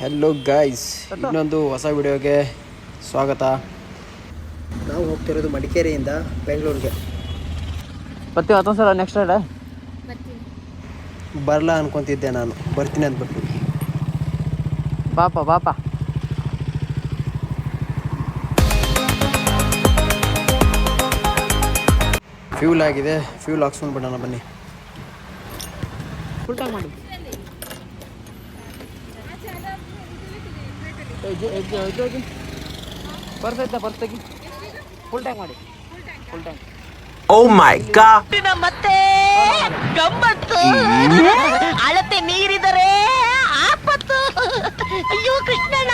Hello guys ಇನ್ನೊಂದು ಹೊಸ ವಿಡಿಯೋಗೆ ಸ್ವಾಗತ. ನಾವು ಹೋಗ್ತಿರೋದು ಮಡಿಕೇರಿಯಿಂದ ಬೆಂಗಳೂರಿಗೆ. ಬರ್ತೀವಿ ಮತ್ತೊಂದು ಸಲ ನೆಕ್ಸ್ಟ್ ರೈಡ ಬರಲ್ಲ ಅನ್ಕೊತಿದ್ದೆ ನಾನು. ಬರ್ತೀನಿ ಅಂದ್ಬಿಟ್ಟು. ಬಾಪ ಬಾಪ. ಫ್ಯೂಲ್ ಆಗಿದೆ. ಫ್ಯೂಲ್ ಹಾಕ್ಸ್ಕೊಂಡ್ಬಿಡೋಣ ಬನ್ನಿ. ಫುಲ್ ಟ್ಯಾಂಕ್ ಮಾಡಿ ಬರ್ತೈತೆ ಬರ್ತಾಗಿ ಫುಲ್ ಟ್ಯಾಂಕ್ ಮಾಡಿ. Full tank oh my god ಮತ್ತೆ ಗಮ್ಮತ್ತು. ಅಳತೆ ನೀರಿದರೆ ಆಪತ್ತು. ಅಯ್ಯೋ ಕೃಷ್ಣಣ್ಣ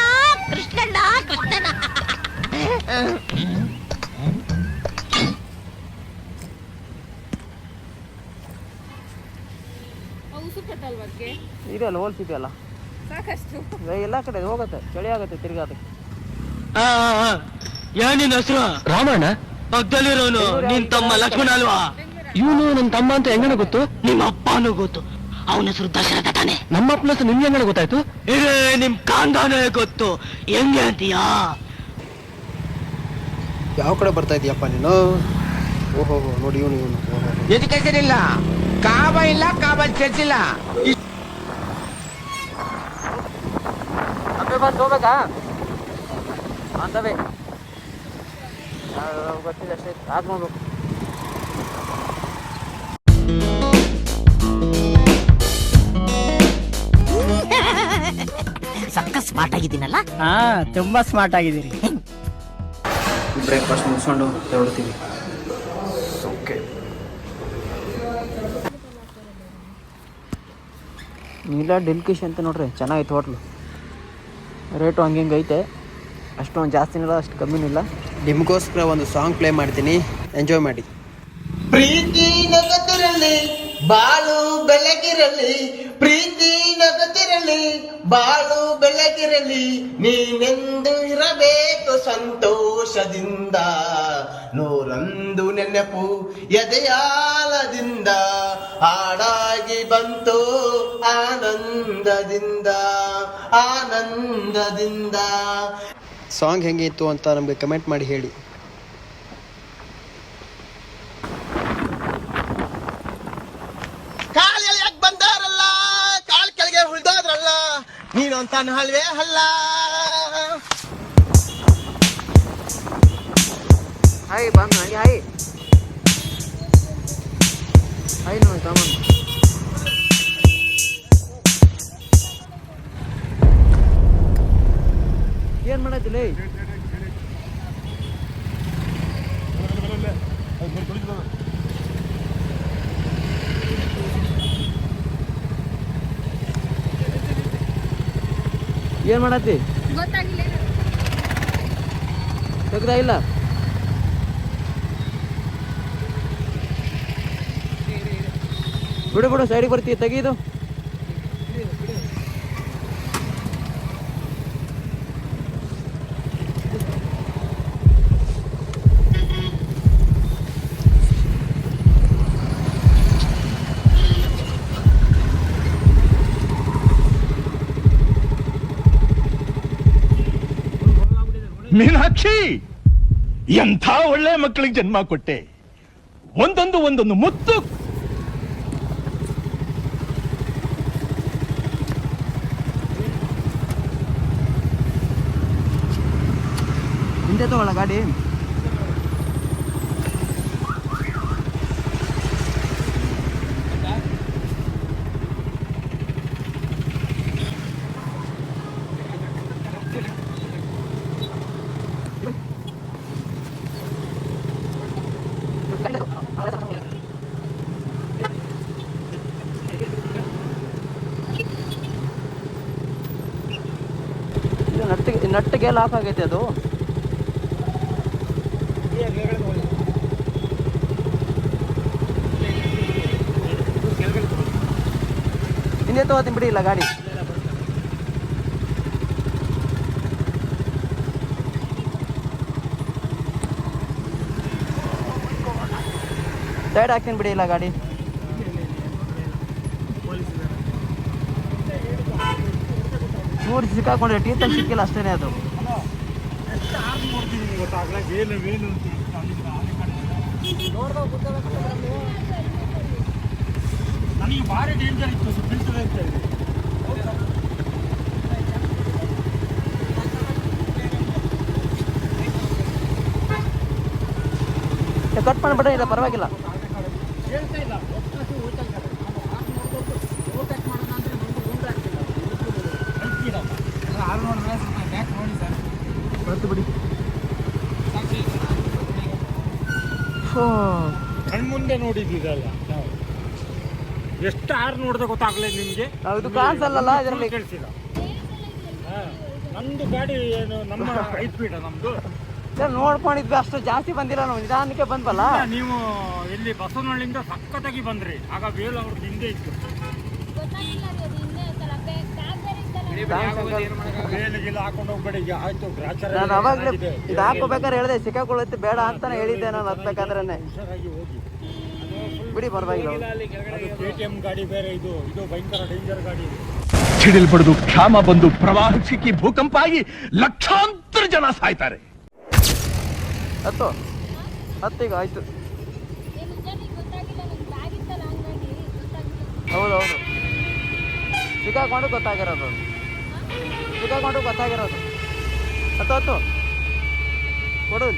ಕೃಷ್ಣಣ್ಣ ಕೃಷ್ಣಣ್ಣ. ಇದೆಯಲ್ಲ ಹೋಲ್ಸ್ ಇದೆಯಲ್ಲ ಎಲ್ಲ ಕಡೆ ಹೋಗುತ್ತೆ ಚಳಿ ಆಗುತ್ತೆ ತಿರ್ಗಾದಕ್ಕೆ ಏನಿನ ಹೆಸರು? ರಾಮಣ್ಣ? ಪಕ್ಕದಲ್ಲಿರೋನು ನಿನ್ ತಮ್ಮ ಲಕ್ಷ್ಮಣ ಅಲ್ವಾ? ಇವನು ನನ್ನ ತಮ್ಮ ಅಂತ ಹೆಂಗನ ಗೊತ್ತು? ನಿಮ್ಮ ಅಪ್ಪನೂ ಗೊತ್ತು. ಅವನ ಹೆಸರು ದಶರಥ ತಾನೆ. ನಮ್ಮ ಅಪ್ಪನ ಹೆಸರು ನಿಮ್ಗೆ ಹೆಂಗನ ಗೊತ್ತಾಯ್ತು? ಇದೇ ನಿಮ್ ಕಾಂದಾನೆ ಗೊತ್ತು. ಹೆಂಗೆ ಅಂತೀಯಾ? ಯಾವ ಕಡೆ ಬರ್ತಾ ಇದೀಯಪ್ಪ ನೀನು? ಓಹೋ ನೋಡಿ ಇವನು ಇವನು. ಓಹೋ ಎಜುಕೇಶನ್ ಇಲ್ಲ. ಕಾಬ ಇಲ್ಲ ಕಾಬಲ್ ಚರ್ಚ್ ಅಪ್ಪೆ ಬಸ್ ಹೋಗ್ಬೇಕಾ ಅಂತವೇ ಗೊತ್ತಿದೆ ಅಷ್ಟೇ ಆದ್ ನೋಡ್ಬೇಕು ಸಕ್ಕ ಸ್ಮಾರ್ಟ್ ಆಗಿದ್ದೀನಲ್ಲ? ಹಾ ತುಂಬಾ ಸ್ಮಾರ್ಟ್ ಆಗಿದ್ದೀರಿ. ಬ್ರೇಕ್ಫಾಸ್ಟ್ ಮುಗಿಸ್ಕೊಂಡು ಹೊರಡ್ತೀವಿ. ಓಕೆ ನೀಲ ಡಿಲ್ಕಿಶ್ ಅಂತ ನೋಡ್ರಿ ಚೆನ್ನಾಗೈತೆ ಹೋಟ್ಲು ರೇಟು ಹಂಗೆ ಹಿಂಗೆ ಐತೆ. ಅಷ್ಟೊಂದು ಜಾಸ್ತಿನಿಲ್ಲ ಅಷ್ಟು ಕಮ್ಮಿನಿಲ್ಲ ನಿಮಗೋಸ್ಕರ ಒಂದು ಸಾಂಗ್ ಪ್ಲೇ ಮಾಡ್ತೀನಿ. ಎಂಜಾಯ್ ಮಾಡಿ. ಪ್ರೀತಿ ನಗತಿರಲಿ ಬಾಳು ಬೆಳಗಿರಲಿ ಪ್ರೀತಿ ನಗತಿರಲಿ ಬಾಳು ಬೆಳಗಿರಲಿ ನೀನೆಂದು ಇರಬೇಕು ಸಂತೋಷದಿಂದ. ನೂರೊಂದು ನೆನಪು ಎದೆಯಾಲದಿಂದ ಹಾಡಾಗಿ ಬಂತು ಆನಂದದಿಂದ ಆನಂದದಿಂದ. ಸಾಂಗ್ ಹೆಂಗಿತ್ತು ಅಂತ ನಮಗೆ ಕಮೆಂಟ್ ಮಾಡಿ ಹೇಳಿ. ಕಾಲ್ ಎಳ್ಯಾಕ್ ಬಂದಾರಲ್ಲ? ಕಾಲ್ ಕೆಳಗೆ ಉಳ್ದೋದ್ರಲ್ಲ? ನೀನು ಅಂತ ಹಲ್ವೇ ಹಲ್ಲ ಹಾಯ್ ಬಂದ್ ಹಾಯ್ ಹಾಯ್. ಹಾಯ್ ನೋಡಿ ತಗೊಂಡು. ಏನು ಏನು ಮಾಡತ್ತಿ? ತೆಗ್ದ ಇಲ್ಲ? ಬಿಡು ಬಿಡು ಸೈಡಿಗೆ ಬರ್ತೀವಿ ತೆಗೀದು. ಮೀನಾಕ್ಷಿ! ಎಂಥ ಒಳ್ಳೆ ಮಕ್ಕಳಿಗೆ ಜನ್ಮ ಕೊಟ್ಟೆ. ಒಂದೊಂದು ಒಂದೊಂದು ಮುತ್ತು. ಹಿಂದೆ ತಗೊಳ್ಳ ಗಾಡಿ ಇದು ನಟ್ಟಿಗೆ ಲಾಕ್ ಆಗೈತೆ ಅದು. ಹಿಂದೆ ತಗೋತೀನಿ ಬಿಡಿ ಇಲ್ಲ ಗಾಡಿ. ಸೈಡ್ ಹಾಕ್ತೀನಿ ಬಿಡಿ ಇಲ್ಲ ಗಾಡಿ. ಮೂರು ಸಿಕ್ಕಾಕೊಂಡ್ರೆ ಟೀ ತಂದು ಸಿಕ್ಕಿಲ್ಲ ಅಷ್ಟೇನೆ ಅದು. ನನಗೆ ಭಾರಿ ಡೇಂಜರ್ ಇತ್ತು ಬೀಳ್ತದೆ ಅಂತ ಕಟ್ ಮಾಡಿಬಿಟ್ರೆ ಇಲ್ಲ. ಪರವಾಗಿಲ್ಲ ಬರ್ತು ಬಿಡಿ ಹೋ. ಕಣ್ಮುಂದೆ ನೋಡಿದ್ದೀರಲ್ಲ ಎಷ್ಟು ಆರು ನೋಡಿದ್ರೆ ಗೊತ್ತಾಗಲೇ ನಿಮಗೆ? ಅದು ಕಾಣಿಸಲ್ಲ ಇದರಲ್ಲಿ ಕೇಳಿಸಿಲ್ಲ. ನಮ್ದು ಗಾಡಿ ಏನು ನಮ್ಮ ಐದು ಫೀಟ ನಮ್ದು. ನೋಡ್ಕೊಂಡಿದ್ವಿ ಅಷ್ಟು ಜಾಸ್ತಿ ಬಂದಿಲ್ಲ ನಾವು. ನಿಧಾನಕ್ಕೆ ಬಂದ್ವಲ್ಲ? ನೀವು ಇಲ್ಲಿ ಬಸವನಹಳ್ಳಿಯಿಂದ ಸಖತ್ತಾಗಿ ಬಂದ್ರಿ. ಆಗ ಬೇಲ್ ಅವ್ರದ್ದು ಹಿಂದೆ ಇತ್ತು. ನಾನು ಅವಾಗಲೇ. ಇದು. ಹಾಕೋಬೇಕಾದ್ರೆ ಹೇಳಿದೆ ಸಿಕ್ಕಾಕೊಳ್ಳುತ್ತೆ ಬೇಡ ಅಂತಾನೆ ಹೇಳಿದ್ದೆ ನಾನು ಹತ್ಬೇಕಾದ್ರೆ ಬಿಡಿ ಪರವಾಗಿಲ್ಲ. ಅದು ಕೆ ಟಿ ಎಂ ಗಾಡಿ ಬೇರೆ ಇದು ಇದು ಭಯಂಕರ ಡೇಂಜರ್ ಗಾಡಿ ಇದು ಸಿಡಿಲ್ ಬಡಿದು ಕ್ಷಾಮ ಬಂದು ಪ್ರವಾಹ ಸಿಕ್ಕಿ ಭೂಕಂಪ ಆಗಿ ಲಕ್ಷಾಂತರ ಜನ ಸಾಯ್ತಾರೆ. ಹತ್ತು ಹತ್ತೀಗ ಆಯ್ತು. ಹೌದೌದು. ಹೌದು ಸಿಕ್ಕಾಕೊಂಡು ಗೊತ್ತಾಗಿರೋದು. ಮುದ್ದಾಗ ಮಾಡು ಗೊತ್ತಾಗಿರೋದು ಹತ್ತು ಹತ್ತು ಕೊಡು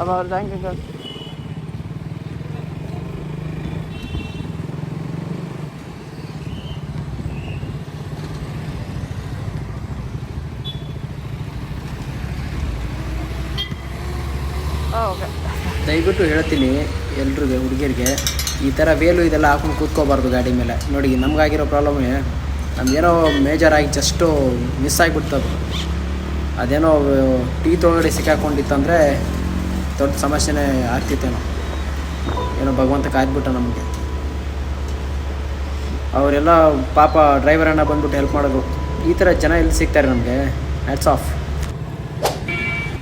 Aber danke, Gott. ದಯವಿಟ್ಟು ಹೇಳ್ತೀನಿ ಎಲ್ರಿಗೆ ಹುಡುಗಿಯರಿಗೆ ಈ ಥರ ವೇಲು ಇದೆಲ್ಲ ಹಾಕೊಂಡು ಕೂತ್ಕೋಬಾರ್ದು ಗಾಡಿ ಮೇಲೆ. ನೋಡಿ, ನಮಗಾಗಿರೋ ಪ್ರಾಬ್ಲಮ್ ನಮಗೇನೋ ಮೇಜರಾಗಿ ಜಸ್ಟು ಮಿಸ್ ಆಗಿಬಿಡ್ತದೆ ಅದೇನೋ ಟೀ ತೊಳಗಡೆ ಸಿಕ್ಕಾಕೊಂಡಿತ್ತಂದರೆ ದೊಡ್ಡ ಸಮಸ್ಯೆನೇ ಆಗ್ತಿತ್ತೇನೋ. ಏನೋ ಭಗವಂತ ಕಾಯ್ದುಬಿಟ್ಟ ನಮಗೆ. ಅವರೆಲ್ಲ ಪಾಪ ಡ್ರೈವರನ್ನು ಬಂದ್ಬಿಟ್ಟು ಹೆಲ್ಪ್ ಮಾಡೋದು. ಈ ಥರ ಜನ ಎಲ್ಲಿ ಸಿಗ್ತಾರೆ ನಮಗೆ? ಹ್ಯಾಟ್ಸ್ ಆಫ್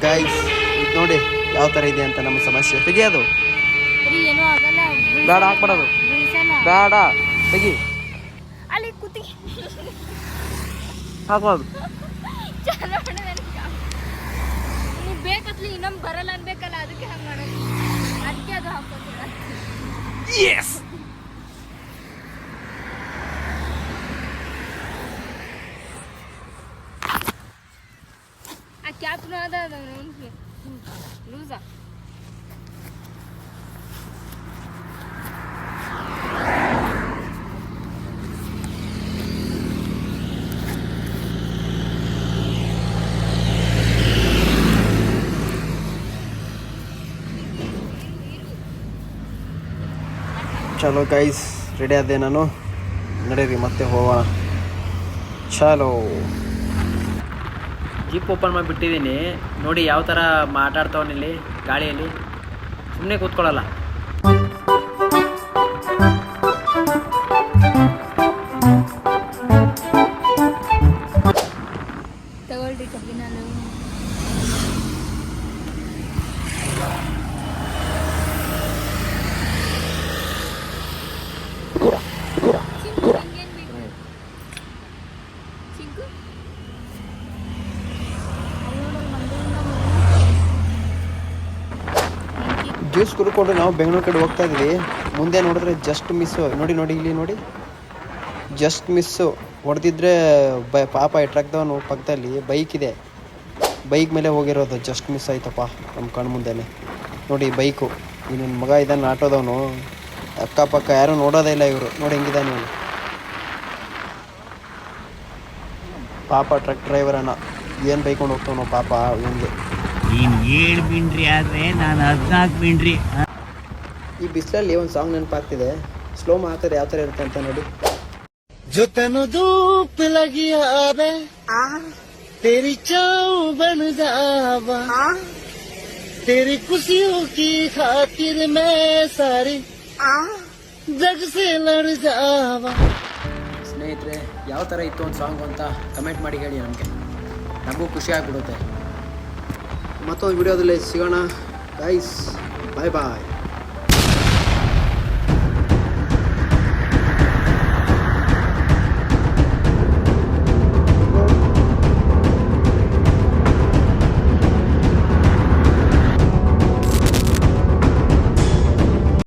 ಗೈಸ್ ನೋಡಿ ಯಾವ ಥರ ಇದೆ ಅಂತ ನಮ್ಮ ಸಮಸ್ಯೆ. ತೆಗಿಯೋದು ಏನೂ ಆಗಲ್ಲ ಬೇಡ ಹಾಕ್ಬಿಡೋದು. ಬೇಡ ತೆಗಿ. ಅಲ್ಲಿ ಕುತಿ. ಹಾಕೋದು ಚಲೋ ನೀವು ಬೇಕತ್ಲಿ ಇನ್ನೊಂದು ಬರಲ್ಲ ಅನ್ಬೇಕಲ್ಲ ಅದಕ್ಕೆ ಹಂಗೆ ಮಾಡೋದು. ಅದಕ್ಕೆ ಅದು ಹಾಕೋದು. ಆ ಕ್ಯಾಪ್ನು ಅದ ಲೂಸಾ ಚಲೋ ಗೈಸ್ ರೆಡಿ ಆದೆ ನಾನು ನಡೀರಿ ಮತ್ತೆ ಹೋಗೋಣ ಚಲೋ ಜಿಪ್ ಓಪನ್ ಮಾಡಿಬಿಟ್ಟಿದ್ದೀನಿ ನೋಡಿ ಯಾವ ಥರ ಮಾತಾಡ್ತಾವನಿಲ್ಲಿ ಗಾಳಿಯಲ್ಲಿ. ಸುಮ್ಮನೆ ಕೂತ್ಕೊಳ್ಳಲ್ಲ. ಕಬ್ಬಿನಾಲು ಜ್ಯೂಸ್ ಕುಡ್ಕೊಂಡು ನಾವು ಬೆಂಗಳೂರು ಕಡೆ ಹೋಗ್ತಾ ಇದ್ವಿ. ಮುಂದೆ ನೋಡಿದ್ರೆ ಜಸ್ಟ್ ಮಿಸ್ಸು ನೋಡಿ ನೋಡಿ, ಇಲ್ಲಿ ನೋಡಿ. ಜಸ್ಟ್ ಮಿಸ್ಸು ಹೊಡೆದಿದ್ರೆ ಬ, ಪಾಪ ಇಟ್ರಾಕ್ದವನು ಪಕ್ಕದಲ್ಲಿ ಬೈಕ್ ಇದೆ. ಬೈಕ್ ಮೇಲೆ ಹೋಗಿರೋದು. ಜಸ್ಟ್ ಮಿಸ್ ಆಯ್ತಪ್ಪ ನಮ್ಮ ಕಣ್ಣು ಮುಂದೆನೆ. ನೋಡಿ ಬೈಕು ಇನ್ನೊಂದು ಮಗ ಇದ್ದಾನೆ ಆಟೋದವನು. ಅಕ್ಕಪಕ್ಕ ಯಾರೂ ನೋಡೋದೇ ಇಲ್ಲ ಇವರು. ನೋಡಿ ಹೆಂಗಿದ್ದಾನೆ ಇವನು. ಪಾಪ ಟ್ರಕ್ ಡ್ರೈವರನ್ನ ಏನು ಬೈಕೊಂಡು ಹೋಗ್ತಾವನೋ ಪಾಪ ಇವನಿಗೆ ನೀನು ಏಳು ಬಿಂಡ್ರಿ ಆದರೆ ನಾನು ಹದಿನಾಲ್ಕು ಬಿಂಡ್ರಿ ಈ ಬಿಸಿಲಲ್ಲಿ ಒಂದು ಸಾಂಗ್ ನೆನಪಾಗ್ತಿದೆ. ಸ್ಲೋ ಹಾಕಿದ್ರೆ ಯಾವ ಥರ ಇರುತ್ತೆ ಅಂತ ನೋಡಿ. ಜೊತನು ದೂಪಲಗಿ ಆ? ತೇರಿ ಚಾವು ಬಣದಾವ ತೇರಿ ಖುಷಿಯು ಕಿ ಖಾತಿರ್ ಮೇ ಸಾರಿ ಜಗಸೆ ಜಾವ ಸ್ನೇಹಿತರೆ ಯಾವ ಥರ ಇತ್ತು ಒಂದು ಸಾಂಗ್ ಅಂತ ಕಮೆಂಟ್ ಮಾಡಿ ಹೇಳಿ ನಮಗೆ. ನಮಗೂ ಖುಷಿ ಆಗ್ಬಿಡುತ್ತೆ. ಮತ್ತೊಂದು ವಿಡಿಯೋದಲ್ಲಿ ಸಿಗೋಣ. ಗೈಸ್ ಬಾಯ್ ಬಾಯ್